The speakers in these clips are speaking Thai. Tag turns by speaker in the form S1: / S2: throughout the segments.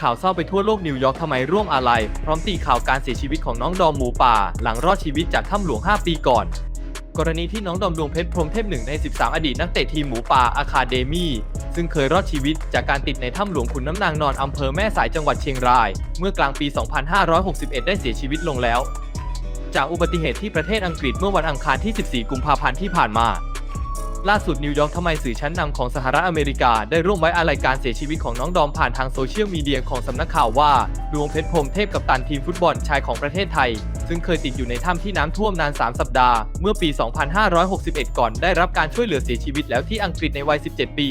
S1: ข่าวเศร้าไปทั่วโลกนิวยอร์กทำไมร่วมอาลัยพร้อมตีข่าวการเสียชีวิตของน้องดอมหมูป่า หลังรอดชีวิตจากถ้ำหลวง 5 ปีก่อน กรณีที่น้องดอมดวงเพชรพรมเทพหนึ่งใน 13 อดีตนักเตะทีมหมูป่าอาคาเดมี่ซึ่งเคยรอดชีวิตจากการติดในถ้ำหลวงขุนน้ำนางนอนอำเภอแม่สายจังหวัดเชียงราย เมื่อกลางปี 2561 ได้เสียชีวิตลงแล้ว จากอุบัติเหตุที่ประเทศอังกฤษเมื่อวันอังคารที่ 14 กุมภาพันธ์ที่ผ่านมา ล่าสุดนิวยอร์กทำไมสื่อชั้นนำของสหรัฐอเมริกาได้ร่วมไว้อาลัยการเสียชีวิตของน้องดอมผ่านทางโซเชียลมีเดียของสำนักข่าวว่าดวงเพชรพรมเทพกับตันทีมฟุตบอลชายของประเทศไทย ซึ่งเคยติดอยู่ในถ้ำที่น้ำท่วมนาน 3 สัปดาห์ เมื่อปี 2561 ก่อนได้รับการช่วยเหลือเสียชีวิตแล้วที่อังกฤษในวัย 17 ปี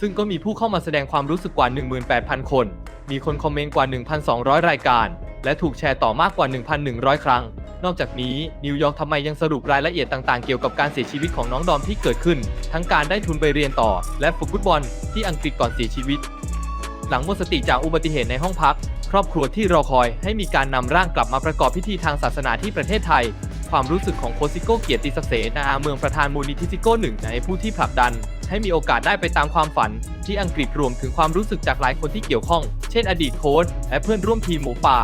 S1: ซึ่งก็มีผู้เข้ามาแสดงความรู้สึกกว่า 18,000 คน มีคนคอมเมนต์กว่า 1,200 รายการ และถูกแชร์ต่อมากกว่า 1,100 ครั้ง นอกจากนี้นิวยอร์กทำไมยังสรุปรายละเอียดต่างๆ เกี่ยวกับการเสียชีวิตของน้องดอมที่เกิดขึ้น ทั้งการได้ทุนไปเรียนต่อ และฝึกฟุตบอลที่อังกฤษก่อนเสียชีวิต หลังหมดสติจากอุบัติเหตุในห้องพัก ครอบครัวที่รอคอยให้มีการนำร่างกลับมาประกอบพิธีทางศาสนาที่ประเทศไทย ความรู้สึกของโคซิโก้เกียรติศักดิ์เสนาเมืองประธานมูลนิธิซิโก้หนึ่งในผู้ที่ผลักดัน ให้มีโอกาสได้ไปตามความฝัน ที่อังกฤษรวมถึงความรู้สึกจากหลายคนที่เกี่ยวข้อง เช่น อดีตโค้ชและเพื่อนร่วมทีมหมูป่า